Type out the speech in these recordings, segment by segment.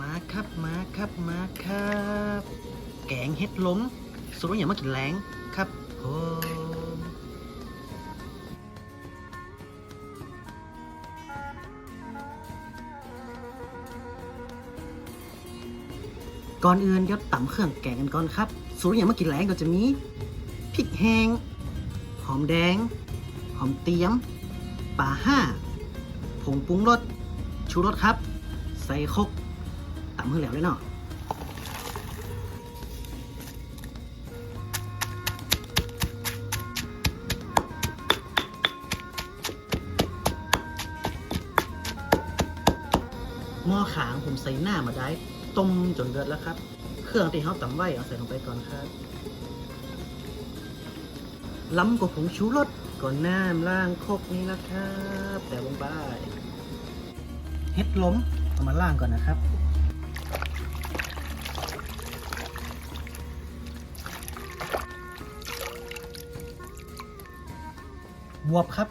มาครับมาครับมาครับ แกงเห็ดล้มสุดว่าอย่ามากินแรงครับผมก่อนอื่นเดี๋ยวตำเครื่องแกงกันก่อนครับสูตรอย่างมากินแรงก็จะมีพริกแห้ง หอมแดง หอมเตียมป่าห้าผงปรุงรสชูรสครับ ใส่คก ตำให้แล้วเลยเนาะหม้อขางผมใส่หน้ามาได้ ต้มจนเดือดแล้วครับ เครื่องที่เขาตำไว้เอาใส่ลงไปก่อนครับล้ำกับผงชูรสก่อนหน้ำล่างโคกนี้นะครับ แต่ลงไปเฮ็ดล้มเอามาล่างก่อนนะครับ บวบครับ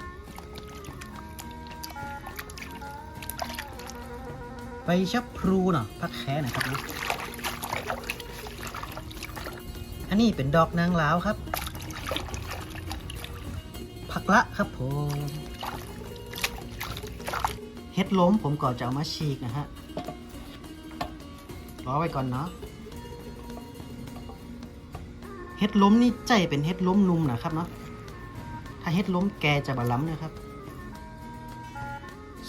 ไปชับพลูเนาะพักแค่นะครับนะอันนี้เป็นดอกนางลาวครับ ผักละครับผมเฮ็ดล้มผมก่อนจะเอามาฉีกนะฮะรอไว้ก่อนเนาะเฮ็ดล้มนี่ใจเป็นเฮ็ดล้มนุ่มนะครับเนาะ ถ้าเฮ็ดล้มแกจะบาล้ำนะครับ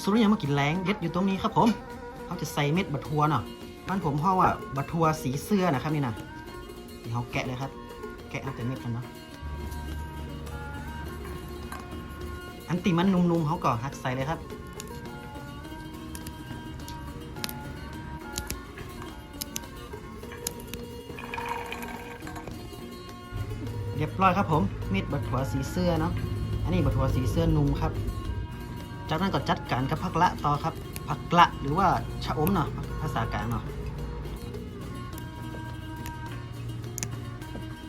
สุริยังมากินแรงเฮ็ดอยู่ตรงนี้ครับผมเขาจะใส่เม็ดบัทัวเนาะบ้านผมเพราะว่าบัทัวสีเสื้อนะครับนี่นะเดี๋ยวเขาแกะเลยครับ แกะเอาแต่เม็ดกันเนาะอันติมันนุ่มๆเขาก่อฮักใส่เลยครับ เรียบร้อยครับผม มีดบัตรหัวสีเสื้อเนาะ อันนี้บัตรหัวสีเสื้อนุ่มครับ จากนั้นก็จัดการกับผักละต่อครับ ผักละหรือว่าชะอมเนาะ ภาษากลางเนาะ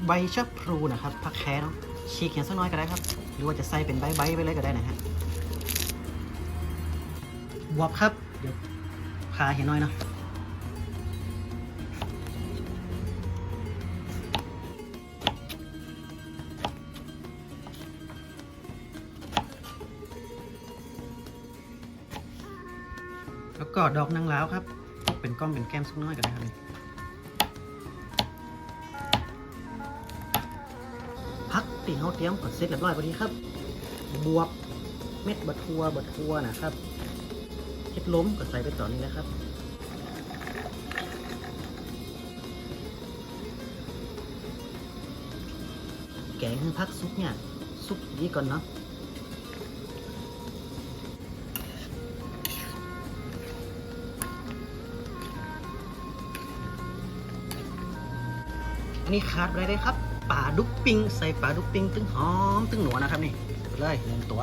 ใบชะพลูนะครับ ผักแคเนาะ ฉีกอย่างสักน้อยก็ได้ครับ หรือว่าจะใส่เป็นใบใบๆไปเลยก็ได้นะฮะบวบครับ เดี๋ยวพาเห็นน้อยเนาะ ก็ดอกนางล้าวครับ เป็นก้อมเป็นแก้มสักน้อยก็ได้ครับพักตีเขาเตรียมก่อนเสร็จเรียบร้อยพอดีครับ บวบเม็ดบะทัวบะทัวนะครับเฮ็ดล้มก็ใส่ไปต่อนี้นะครับแกงให้พักซุปเนี่ยซุปดีก่อนเนาะ นนี้ขาดอะไรได้ครับปลาดุกปิงใส่ปลาดุกปิงตึงหอมตึงหนัวนะครับนี่เลยหนึ่งตัว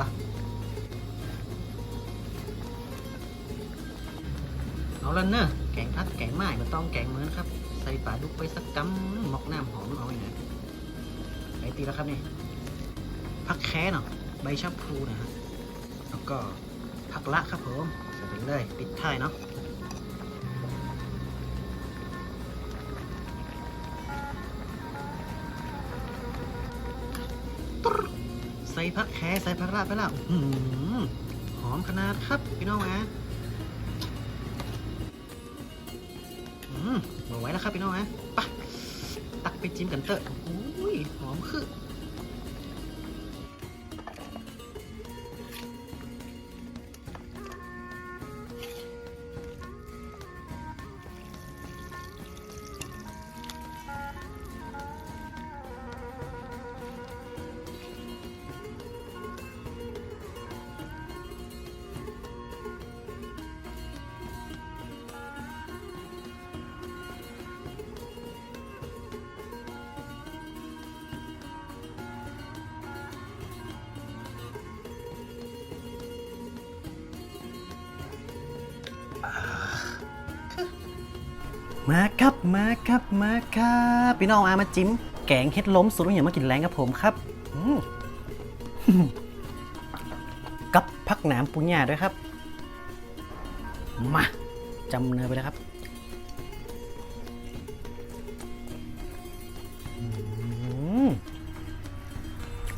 เอาละเนอะแกงพักแกงไม้มาต้องแกงเหมือนครับ ใส่ปลาดุกไปสักกำหมอกน้ำหอมเอาไว้หน่อยไอตีแล้วครับนี่ผักแค่เนาะใบชะพลูนะฮะแล้วก็ผักละครับผมใส่ไปเลยปิดท้ายเนาะ ใส่ผักแค่ใส่ผักละไปแล้วหือหอมขนาดครับพี่น้องนะอืมมาไว้แล้วครับพี่น้องนะไปะตักไปจิ้มกันเตอะอุ้ยหอมคือ มาครับมาครับมาครับพี่น้องอามาจิ้มแกงเฮ็ดล้มสุดเหนียวมากินแรงครับผมครับกับพักหนามปุญญาด้วยครับ มาจำเนื้ไปแล้วครับ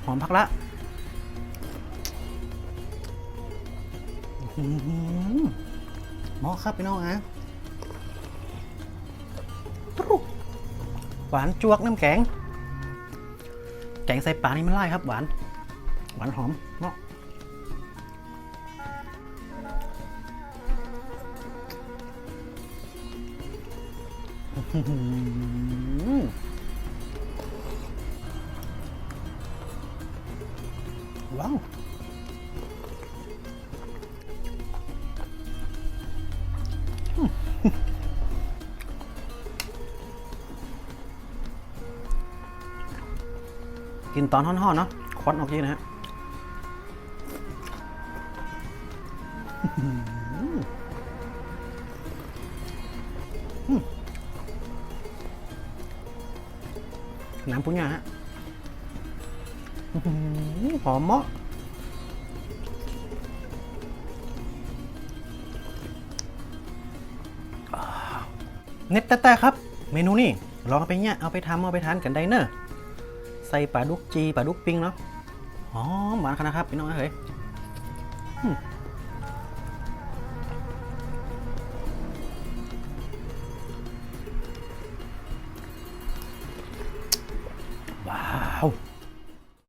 หอมพักละหมอครับพี่น้องอะ หวานจวกน้ำแข็ง แกงใส่ปลานี่มันไล่ครับหวาน หวานหอมเนาะอื้อหือว้ กินตอนห่อนๆเนาะควันออกเยอะนะฮะน้ำพุญาฮะหอมเมาะเน็ตแต่ครับ เมนูนี่ลองเอาไปเนี่ยเอาไปทำเอาไปทานกันได้เนอะ ใส่ปลาดุกจีปลาดุกปิ้งเนาะหอมหวานขนาดครับพี่น้องเฮ้ย